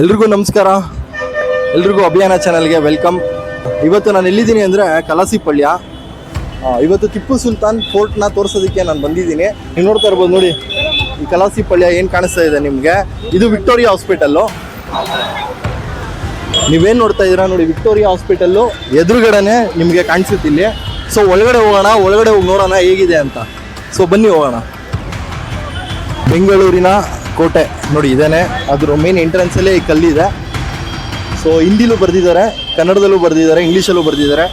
ಎಲ್ರಿಗೂ ನಮಸ್ಕಾರ. ಎಲ್ರಿಗೂ ಅಭಿಯಾನ ಚಾನಲ್ಗೆ ವೆಲ್ಕಮ್ ಇವತ್ತು ನಾನು ಎಲ್ಲಿದ್ದೀನಿ ಅಂದರೆ ಕಲಾಸಿಪಳ್ಯ ಇವತ್ತು ಟಿಪ್ಪು ಸುಲ್ತಾನ್ ಫೋರ್ಟ್ನ ತೋರಿಸೋದಕ್ಕೆ ನಾನು ಬಂದಿದ್ದೀನಿ. ನೀವು ನೋಡ್ತಾ ಇರ್ಬೋದು ನೋಡಿ, ಈ ಕಲಾಸಿಪಳ್ಯ ಏನು ಕಾಣಿಸ್ತಾ ಇದೆ ನಿಮಗೆ? ಇದು ವಿಕ್ಟೋರಿಯಾ ಹಾಸ್ಪಿಟಲ್ಲು ನೀವೇನು ನೋಡ್ತಾ ಇದ್ದೀರಾ ನೋಡಿ, ವಿಕ್ಟೋರಿಯಾ ಹಾಸ್ಪಿಟಲ್ಲು ಎದುರುಗಡೆನೆ ನಿಮಗೆ ಕಾಣಿಸುತ್ತಿಲ್ಲಿ ಸೊ ಒಳಗಡೆ ಹೋಗೋಣ, ಒಳಗಡೆ ಹೋಗಿ ನೋಡೋಣ ಹೇಗಿದೆ ಅಂತ. ಸೊ ಬನ್ನಿ ಹೋಗೋಣ. ಬೆಂಗಳೂರಿನ ಕೋಟೆ. ನೋಡಿ, ಇದೇನೆ. ಅದ್ರ ಮೇನ್ ಎಂಟ್ರೆನ್ಸಲ್ಲೇ ಈ ಕಲ್ಲಿದೆ ಸೊ ಹಿಂದಿಲೂ ಬರೆದಿದ್ದಾರೆ, ಕನ್ನಡದಲ್ಲೂ ಬರೆದಿದ್ದಾರೆ, ಇಂಗ್ಲೀಷಲ್ಲೂ ಬರೆದಿದ್ದಾರೆ.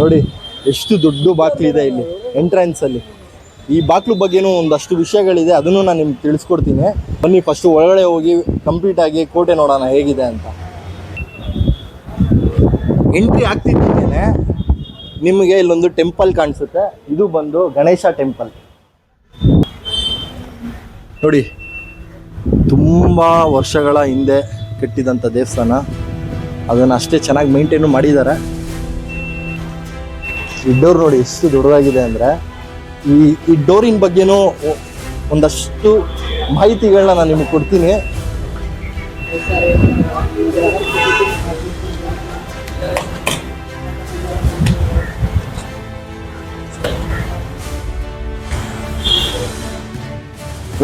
ನೋಡಿ, ಎಷ್ಟು ದೊಡ್ಡ ಬಾಕ್ಲಿದೆ ಇಲ್ಲಿ ಎಂಟ್ರೆನ್ಸ್ ಅಲ್ಲಿ. ಈ ಬಾಕ್ಲು ಬಗ್ಗೆನೂ ಒಂದಷ್ಟು ವಿಷಯಗಳಿದೆ, ಅದನ್ನು ನಾನು ನಿಮ್ಗೆ ತಿಳಿಸ್ಕೊಡ್ತೀನಿ. ಬನ್ನಿ ಫಸ್ಟ್ ಒಳಗಡೆ ಹೋಗಿ ಕಂಪ್ಲೀಟ್ ಆಗಿ ಕೋಟೆ ನೋಡೋಣ, ಹೇಗಿದೆ ಅಂತ. ಎಂಟ್ರಿ ಆಗ್ತಿದ್ದೇನೆ ನಿಮಗೆ ಇಲ್ಲೊಂದು ಟೆಂಪಲ್ ಕಾಣಿಸುತ್ತೆ. ಇದು ಬಂದು ಗಣೇಶ ಟೆಂಪಲ್ ನೋಡಿ, ತುಂಬ ವರ್ಷಗಳ ಹಿಂದೆ ಕಟ್ಟಿದಂಥ ದೇವಸ್ಥಾನ. ಅದನ್ನು ಅಷ್ಟೇ ಚೆನ್ನಾಗಿ ಮೇಂಟೈನು ಮಾಡಿದ್ದಾರೆ. ಈ ನೋಡಿ, ಎಷ್ಟು ದೊಡ್ಡದಾಗಿದೆ ಅಂದರೆ ಈ ಈ ಡೋರಿನ ಬಗ್ಗೆನೂ ಒಂದಷ್ಟು ಮಾಹಿತಿಗಳನ್ನ ನಾನು ನಿಮಗೆ ಕೊಡ್ತೀನಿ.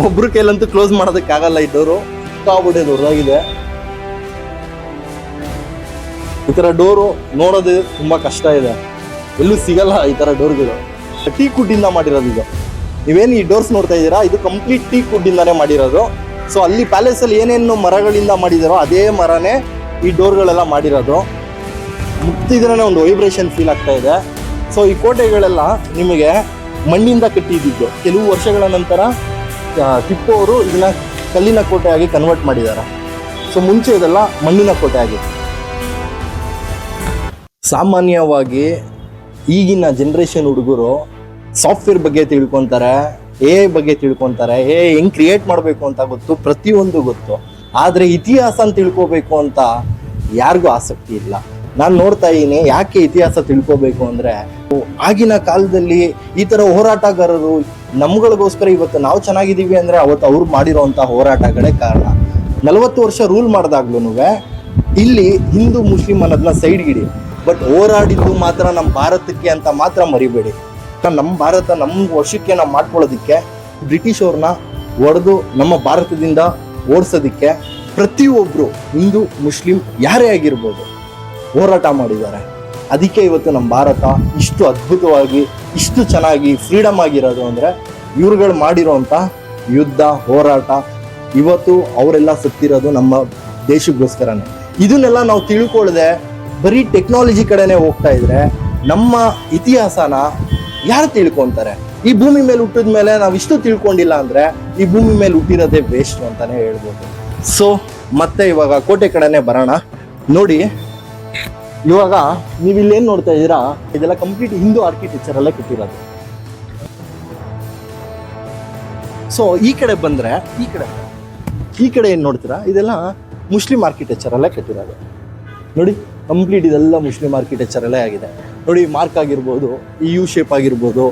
ಒಬ್ರು ಕೈಲಂತೂ ಕ್ಲೋಸ್ ಮಾಡೋದಕ್ಕಾಗಲ್ಲ ಈ ಡೋರು. ಸಿಕ್ಕಾಬಿಟ್ಟೆ ದೊಡ್ಡದಾಗಿದೆ. ಈ ಥರ ಡೋರು ನೋಡೋದು ತುಂಬ ಕಷ್ಟ ಇದೆ. ಎಲ್ಲೂ ಸಿಗಲ್ಲ ಈ ಥರ ಡೋರ್ಗಳು. ಟೀ ಕುಡ್ಡಿಂದ ಮಾಡಿರೋದು ಇದು. ನೀವೇನು ಈ ಡೋರ್ಸ್ ನೋಡ್ತಾ ಇದ್ದೀರಾ? ಇದು ಕಂಪ್ಲೀಟ್ ಟೀ ಕುಡ್ಡಿಂದಾನೇ ಮಾಡಿರೋದು. ಸೊ ಅಲ್ಲಿ ಪ್ಯಾಲೇಸಲ್ಲಿ ಏನೇನು ಮರಗಳಿಂದ ಮಾಡಿದಾರೋ ಅದೇ ಮರನೇ ಈ ಡೋರ್ಗಳೆಲ್ಲ ಮಾಡಿರೋದು. ಮುಕ್ತಿದ್ರೇ ಒಂದು ವೈಬ್ರೇಷನ್ ಫೀಲ್ ಆಗ್ತಾ ಇದೆ. ಸೊ ಈ ಕೋಟೆಗಳೆಲ್ಲ ನಿಮಗೆ ಮಣ್ಣಿಂದ ಕಟ್ಟಿದ್ದು ಕೆಲವು ವರ್ಷಗಳ ನಂತರ ಆ, ಟಿಪ್ಪು ಅವರು ಇದನ್ನ ಕಲ್ಲಿನ ಕೋಟೆಯಾಗಿ ಕನ್ವರ್ಟ್ ಮಾಡಿದ್ದಾರೆ. ಸೊ ಮುಂಚೆ ಇದೆಲ್ಲ ಮಣ್ಣಿನ ಕೋಟೆ ಆಗಿತ್ತು ಸಾಮಾನ್ಯವಾಗಿ ಈಗಿನ ಜನ್ರೇಷನ್ ಹುಡುಗರು ಸಾಫ್ಟ್ವೇರ್ ಬಗ್ಗೆ ತಿಳ್ಕೊತಾರೆ ಎ ಬಗ್ಗೆ ತಿಳ್ಕೊತಾರೆ ಎ ಹೆಂಗ್ ಕ್ರಿಯೇಟ್ ಮಾಡಬೇಕು ಅಂತ ಗೊತ್ತು, ಪ್ರತಿಯೊಂದು ಗೊತ್ತು. ಆದರೆ ಇತಿಹಾಸ ಅಂತ ತಿಳ್ಕೊಬೇಕು ಅಂತ ಯಾರಿಗೂ ಆಸಕ್ತಿ ಇಲ್ಲ. ನಾನು ನೋಡ್ತಾ ಇದ್ದೀನಿ, ಯಾಕೆ ಇತಿಹಾಸ ತಿಳ್ಕೊಬೇಕು ಅಂದ್ರೆ, ಆಗಿನ ಕಾಲದಲ್ಲಿ ಈ ಥರ ಹೋರಾಟಗಾರರು ನಮ್ಗಳಿಗೋಸ್ಕರ ಇವತ್ತು ನಾವು ಚೆನ್ನಾಗಿದ್ದೀವಿ ಅಂದ್ರೆ ಅವತ್ತು ಅವ್ರು ಮಾಡಿರೋವಂಥ ಹೋರಾಟಗಳೇ ಕಾರಣ. ನಲವತ್ತು ವರ್ಷ ರೂಲ್ ಮಾಡಿದಾಗ್ಲೂ ಇಲ್ಲಿ ಹಿಂದೂ ಮುಸ್ಲಿಂ ಅನ್ನೋದನ್ನ ಸೈಡ್ಗಿಡಿ ಬಟ್ ಹೋರಾಡಿದ್ದು ಮಾತ್ರ ನಮ್ಮ ಭಾರತಕ್ಕೆ ಅಂತ ಮಾತ್ರ ಮರಿಬೇಡಿ. ನಮ್ಮ ಭಾರತ ನಮ್ಮ ವರ್ಷಕ್ಕೆ ನಾವು ಮಾಡ್ಕೊಳ್ಳೋದಕ್ಕೆ ಬ್ರಿಟಿಷ್ ಅವ್ರನ್ನ ಹೊಡೆದು ನಮ್ಮ ಭಾರತದಿಂದ ಓಡಿಸೋದಕ್ಕೆ ಪ್ರತಿಯೊಬ್ಬರು ಹಿಂದೂ, ಮುಸ್ಲಿಂ ಯಾರೇ ಆಗಿರ್ಬೋದು ಹೋರಾಟ ಮಾಡಿದ್ದಾರೆ. ಅದಕ್ಕೆ ಇವತ್ತು ನಮ್ಮ ಭಾರತ ಇಷ್ಟು ಅದ್ಭುತವಾಗಿ, ಇಷ್ಟು ಚೆನ್ನಾಗಿ ಫ್ರೀಡಮ್ ಆಗಿರೋದು ಅಂದರೆ ಇವ್ರುಗಳು ಮಾಡಿರೋಂಥ ಯುದ್ಧ, ಹೋರಾಟ ಇವತ್ತು ಅವರೆಲ್ಲ ಸತ್ತಿರೋದು ನಮ್ಮ ದೇಶಕ್ಕೋಸ್ಕರನೇ. ಇದನ್ನೆಲ್ಲ ನಾವು ತಿಳ್ಕೊಳ್ಳದೆ ಬರೀ ಟೆಕ್ನಾಲಜಿ ಕಡೆನೇ ಹೋಗ್ತಾ ಇದ್ರೆ ನಮ್ಮ ಇತಿಹಾಸನ ಯಾರು ತಿಳ್ಕೊಂತಾರೆ? ಈ ಭೂಮಿ ಮೇಲೆ ಹುಟ್ಟಿದ ಮೇಲೆ ನಾವು ಇಷ್ಟು ತಿಳ್ಕೊಂಡಿಲ್ಲ ಅಂದ್ರೆ ಈ ಭೂಮಿ ಮೇಲೆ ಹುಟ್ಟಿರೋದೇ ವೇಸ್ಟ್ ಅಂತಾನೆ ಹೇಳ್ಬೋದು. ಸೊ ಮತ್ತೆ ಇವಾಗ ಕೋಟೆ ಕಡೆನೆ ಬರೋಣ. ನೋಡಿ, ಇವಾಗ ನೀವು ಇಲ್ಲಿ ಏನ್ ನೋಡ್ತಾ ಇದ್ದೀರಾ? ಇದೆಲ್ಲ ಕಂಪ್ಲೀಟ್ ಹಿಂದೂ ಆರ್ಕಿಟೆಕ್ಚರ್ ಅಲ್ಲೇ ಕಟ್ಟಿರೋದು. ಸೊ ಈ ಕಡೆ ಬಂದ್ರೆ, ಈ ಕಡೆ ಈ ಕಡೆ ಏನು ನೋಡ್ತೀರಾ? ಇದೆಲ್ಲ ಮುಸ್ಲಿಂ ಆರ್ಕಿಟೆಕ್ಚರ್ ಅಲ್ಲೇ ಕಟ್ಟಿರೋದು. ನೋಡಿ ಕಂಪ್ಲೀಟ್ ಇದೆಲ್ಲ ಮುಸ್ಲಿಂ ಆರ್ಕಿಟೆಕ್ಚರ್ ಅಲ್ಲೇ ಆಗಿದೆ. ನೋಡಿ ಮಾರ್ಕ್ ಆಗಿರ್ಬೋದು ಈ ಯು ಶೇಪ್ ಆಗಿರ್ಬೋದು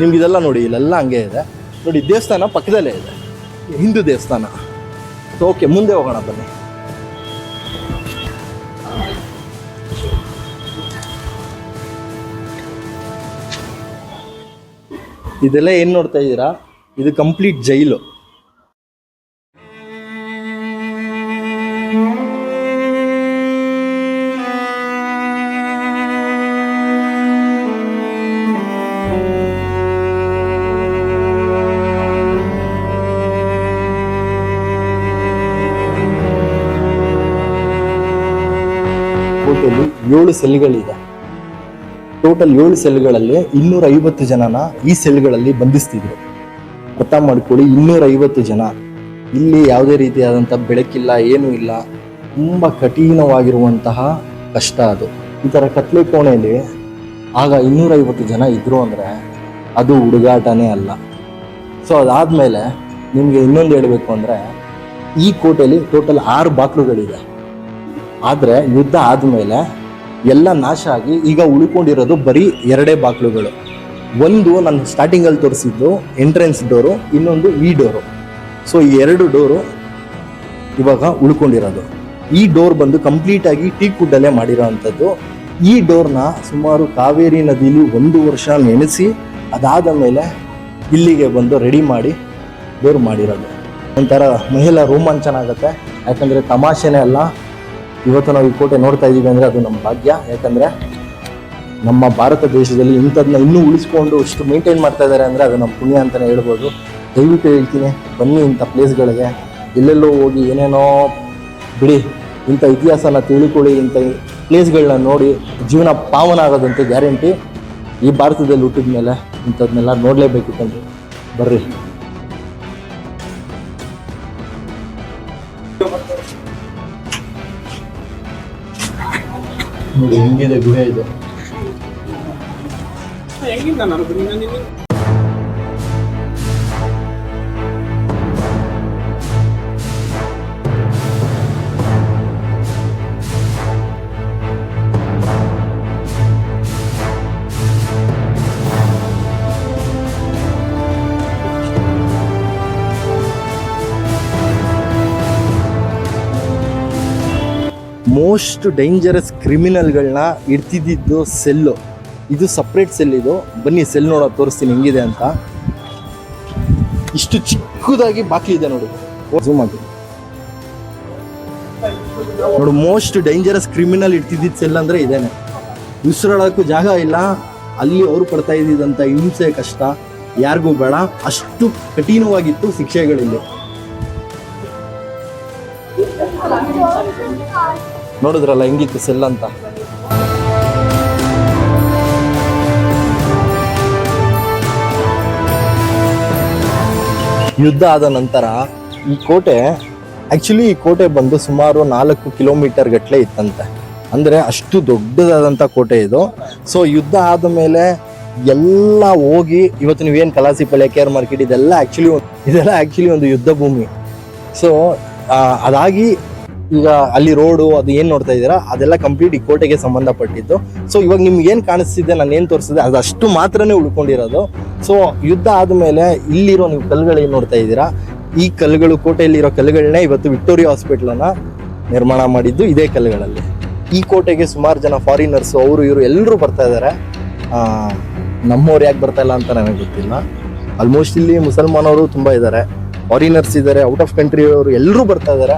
ನಿಮ್ಗೆ ಇದೆಲ್ಲ ನೋಡಿ, ಇಲ್ಲೆಲ್ಲ ಹಂಗೆ ಇದೆ. ನೋಡಿ, ದೇವಸ್ಥಾನ ಪಕ್ಕದಲ್ಲೇ ಇದೆ. ಹಿಂದೂ ದೇವಸ್ಥಾನ. ಸೊ ಓಕೆ ಮುಂದೆ ಹೋಗೋಣ, ಬನ್ನಿ. ಇದೆಲ್ಲ ಏನು ನೋಡ್ತಾ ಇದ್ದೀರಾ? ಇದು ಕಂಪ್ಲೀಟ್ ಜೈಲು ಏಳು ಸೆಲ್ಗಳಿದೆ. ಟೋಟಲ್ ಏಳು ಸೆಲ್ಗಳಲ್ಲಿ ಇನ್ನೂರ ಐವತ್ತು ಜನನ ಈ ಸೆಲ್ಗಳಲ್ಲಿ ಬಂಧಿಸ್ತಿದ್ರು. ಅರ್ಥ ಮಾಡ್ಕೊಳ್ಳಿ ಇನ್ನೂರ ಐವತ್ತು ಜನ. ಇಲ್ಲಿ ಯಾವುದೇ ರೀತಿಯಾದಂಥ ಬೆಳಕಿಲ್ಲ, ಏನೂ ಇಲ್ಲ. ತುಂಬ ಕಠಿಣವಾಗಿರುವಂತಹ ಕಷ್ಟ ಅದು. ಈ ಥರ ಕತ್ಲೆ ಕೋಣೆಯಲ್ಲಿ ಆಗ ಇನ್ನೂರೈವತ್ತು ಜನ ಇದ್ರು ಅಂದರೆ ಅದು ಹುಡುಗಾಟನೇ ಅಲ್ಲ. ಸೊ ಅದಾದಮೇಲೆ ನಿಮಗೆ ಇನ್ನೊಂದು ಹೇಳಬೇಕು ಅಂದರೆ, ಈ ಕೋಟೆಯಲ್ಲಿ ಟೋಟಲ್ ಆರು ಬಾಕ್ಲುಗಳಿದೆ. ಆದರೆ, ಯುದ್ಧ ಆದಮೇಲೆ ಎಲ್ಲ ನಾಶ ಆಗಿ ಈಗ ಉಳ್ಕೊಂಡಿರೋದು ಬರೀ ಎರಡೇ ಬಾಗಿಲುಗಳು ಒಂದು ನಾನು ಸ್ಟಾರ್ಟಿಂಗಲ್ಲಿ ತೋರಿಸಿದ್ದು ಎಂಟ್ರೆನ್ಸ್ ಡೋರು ಇನ್ನೊಂದು ಈ ಡೋರು ಸೊ ಈ ಎರಡು ಡೋರು ಇವಾಗ ಉಳ್ಕೊಂಡಿರೋದು. ಈ ಡೋರ್ ಬಂದು ಕಂಪ್ಲೀಟಾಗಿ ಟೀ ಕುಡ್ಡಲ್ಲೇ ಮಾಡಿರೋ ಅಂಥದ್ದು. ಈ ಡೋರ್ನ ಸುಮಾರು ಕಾವೇರಿ ನದಿಲಿ ಒಂದು ವರ್ಷ ನೆನೆಸಿ ಅದಾದ ಮೇಲೆ ಇಲ್ಲಿಗೆ ಬಂದು ರೆಡಿ ಮಾಡಿ ಡೋರ್ ಮಾಡಿರೋದು. ಒಂಥರ ಮಹಿಳಾ ರೋಮಾಂಚನ ಆಗುತ್ತೆ. ಯಾಕಂದರೆ ತಮಾಷೆನೇ ಅಲ್ಲ ಇವತ್ತು ನಾವು ಈ ಕೋಟೆ ನೋಡ್ತಾ ಇದ್ದೀವಿ ಅಂದರೆ ಅದು ನಮ್ಮ ಭಾಗ್ಯ. ಯಾಕಂದರೆ ನಮ್ಮ ಭಾರತ ದೇಶದಲ್ಲಿ ಇಂಥದನ್ನ ಇನ್ನೂ ಉಳಿಸ್ಕೊಂಡು ಇಷ್ಟು ಮೇಂಟೈನ್ ಮಾಡ್ತಾ ಇದ್ದಾರೆ ಅಂದರೆ ಅದು ನಮ್ಮ ಪುಣ್ಯ ಅಂತಲೇ ಹೇಳ್ಬೋದು. ದಯವಿಟ್ಟು ಹೇಳ್ತೀನಿ, ಬನ್ನಿ ಇಂಥ ಪ್ಲೇಸ್ಗಳಿಗೆ ಎಲ್ಲೆಲ್ಲೋ ಹೋಗಿ ಏನೇನೋ ಬಿಡಿ, ಇಂಥ ಇತಿಹಾಸನ ತಿಳ್ಕೊಳ್ಳಿ, ಇಂಥ ಪ್ಲೇಸ್ಗಳನ್ನ ನೋಡಿ, ಜೀವನ ಪಾವನ ಆಗೋದಂತೆ ಗ್ಯಾರಂಟಿ ಈ ಭಾರತದಲ್ಲಿ ಹುಟ್ಟಿದ ಮೇಲೆ ಇಂಥದ್ನೆಲ್ಲ ನೋಡಲೇಬೇಕು ಕಣ್ರಿ. ಬರ್ರಿ. ನೋಡಿ ಹೆಂಗಿದೆ ಗುಹೆ ಇದು. ಮೋಸ್ಟ್ ಡೇಂಜರಸ್ ಕ್ರಿಮಿನಲ್ಗಳನ್ನ ಇಡ್ತಿದ್ದಿದ್ದು ಸೆಲ್ಲು. ಇದು ಸಪ್ರೇಟ್ ಸೆಲ್ ಇದು. ಬನ್ನಿ ಸೆಲ್ ನೋಡೋದು ತೋರಿಸ್ತೀನಿ ಹೆಂಗಿದೆ ಅಂತ. ಇಷ್ಟು ಚಿಕ್ಕದಾಗಿ ಬಾಕಿ ಇದೆ ನೋಡಿ. ಝೂಮ್ ಆಗಿ ನೋಡು, ಮೋಸ್ಟ್ ಡೇಂಜರಸ್ ಕ್ರಿಮಿನಲ್ ಇಡ್ತಿದ್ದಿದ್ದು ಸೆಲ್ ಅಂದರೆ ಇದೇನೆ. ಉಸಿರಾಡೋಕ್ಕೂ ಜಾಗ ಇಲ್ಲ. ಅಲ್ಲಿ ಅವರು ಪಡ್ತಾ ಇದ್ದಿದ್ದಂಥ ಹಿಂಸೆ, ಕಷ್ಟ ಯಾರಿಗೂ ಬೇಡ. ಅಷ್ಟು ಕಠಿಣವಾಗಿತ್ತು ಶಿಕ್ಷೆಗಳಿಲ್ಲಿ. ನೋಡಿದ್ರಲ್ಲ ಹೆಂಗಿತ್ತು ಸೆಲ್ ಅಂತ? ಯುದ್ಧ ಆದ ನಂತರ ಈ ಕೋಟೆ ಆಕ್ಚುಲಿ ಈ ಕೋಟೆ ಬಂದು ಸುಮಾರು ನಾಲ್ಕು ಕಿಲೋಮೀಟರ್ ಗಟ್ಟಲೆ ಇತ್ತಂತೆ. ಅಂದ್ರೆ ಅಷ್ಟು ದೊಡ್ಡದಾದಂಥ ಕೋಟೆ ಇದು. ಸೊ ಯುದ್ಧ ಆದ ಮೇಲೆ ಎಲ್ಲ ಹೋಗಿ, ಇವತ್ತು ನೀವೇನು ಕಲಾಸಿಪಳ್ಳಿ ಕೆ ಆರ್ ಮಾರ್ಕೆಟ್ ಇದೆಲ್ಲ ಆ್ಯಕ್ಚುಲಿ ಇದೆಲ್ಲ ಆ್ಯಕ್ಚುಲಿ ಒಂದು ಯುದ್ಧ ಭೂಮಿ. ಸೊ ಅದಾಗಿ ಈಗ ಅಲ್ಲಿ ರೋಡು ಅದು ಏನು ನೋಡ್ತಾ ಇದ್ದೀರಾ, ಅದೆಲ್ಲ ಕಂಪ್ಲೀಟ್ ಈ ಕೋಟೆಗೆ ಸಂಬಂಧಪಟ್ಟಿದ್ದು. ಸೊ ಇವಾಗ ನಿಮ್ಗೆ ಏನು ಕಾಣಿಸ್ತಿದೆ, ನಾನು ಏನು ತೋರಿಸಿದೆ ಅದು ಅಷ್ಟು ಮಾತ್ರನೇ ಉಳ್ಕೊಂಡಿರೋದು. ಸೊ ಯುದ್ಧ ಆದಮೇಲೆ ಇಲ್ಲಿರೋ ನೀವು ಕಲ್ಲುಗಳು ಏನು ನೋಡ್ತಾ ಇದ್ದೀರಾ, ಈ ಕಲ್ಲುಗಳು ಕೋಟೆಯಲ್ಲಿರೋ ಕಲ್ಲುಗಳನ್ನೇ ಇವತ್ತು ವಿಕ್ಟೋರಿಯಾ ಹಾಸ್ಪಿಟ್ಲನ್ನು ನಿರ್ಮಾಣ ಮಾಡಿದ್ದು ಇದೇ ಕಲ್ಲುಗಳಲ್ಲಿ. ಈ ಕೋಟೆಗೆ ಸುಮಾರು ಜನ ಫಾರಿನರ್ಸು ಅವರು ಇವರು ಎಲ್ಲರೂ ಬರ್ತಾ ಇದ್ದಾರೆ ನಮ್ಮವ್ರು ಯಾಕೆ ಬರ್ತಾ ಇಲ್ಲ ಅಂತ ನನಗೆ ಗೊತ್ತಿಲ್ಲ. ಆಲ್ಮೋಸ್ಟ್ ಇಲ್ಲಿ ಮುಸಲ್ಮಾನವರು ತುಂಬ ಇದ್ದಾರೆ ಫಾರಿನರ್ಸ್ ಇದ್ದಾರೆ ಔಟ್ ಆಫ್ ಕಂಟ್ರಿ ಅವರು ಎಲ್ಲರೂ ಬರ್ತಾ ಇದ್ದಾರೆ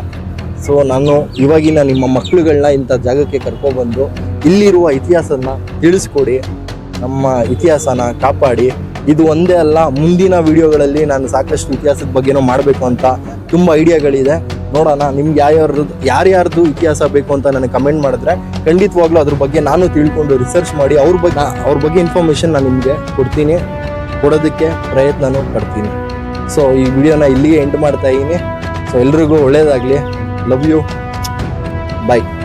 ಸೊ ನಾನು ಇವಾಗಿನ ನಿಮ್ಮ ಮಕ್ಕಳುಗಳನ್ನ ಇಂಥ ಜಾಗಕ್ಕೆ ಕರ್ಕೊಬಂದು ಇಲ್ಲಿರುವ ಇತಿಹಾಸನ ತಿಳಿಸ್ಕೊಡಿ, ನಮ್ಮ ಇತಿಹಾಸನ ಕಾಪಾಡಿ. ಇದು ಒಂದೇ ಅಲ್ಲ, ಮುಂದಿನ ವಿಡಿಯೋಗಳಲ್ಲಿ ನಾನು ಸಾಕಷ್ಟು ಇತಿಹಾಸದ ಬಗ್ಗೆನೂ ಮಾಡಬೇಕು ಅಂತ ತುಂಬ ಐಡಿಯಾಗಳಿದೆ. ನೋಡೋಣ, ನಿಮ್ಗೆ ಯಾರ್ಯಾರ್ದು ಯಾರ್ಯಾರ್ದು ಇತಿಹಾಸ ಬೇಕು ಅಂತ ನನಗೆ ಕಮೆಂಟ್ ಮಾಡಿದ್ರೆ ಖಂಡಿತವಾಗ್ಲೂ ಅದ್ರ ಬಗ್ಗೆ ನಾನು ತಿಳ್ಕೊಂಡು ರಿಸರ್ಚ್ ಮಾಡಿ, ಅವ್ರ ಬಗ್ಗೆ ಅವ್ರ ಬಗ್ಗೆ ಇನ್ಫಾರ್ಮೇಷನ್ ನಾನು ನಿಮಗೆ ಕೊಡ್ತೀನಿ. ಕೊಡೋದಕ್ಕೆ ಪ್ರಯತ್ನನೂ ಪಡ್ತೀನಿ. ಸೊ ಈ ವಿಡಿಯೋನ ಇಲ್ಲಿಗೆ ಎಂಡ್ ಮಾಡ್ತಾ ಇದ್ದೀನಿ. ಸೊ ಎಲ್ರಿಗೂ ಒಳ್ಳೇದಾಗಲಿ. Love you. Bye.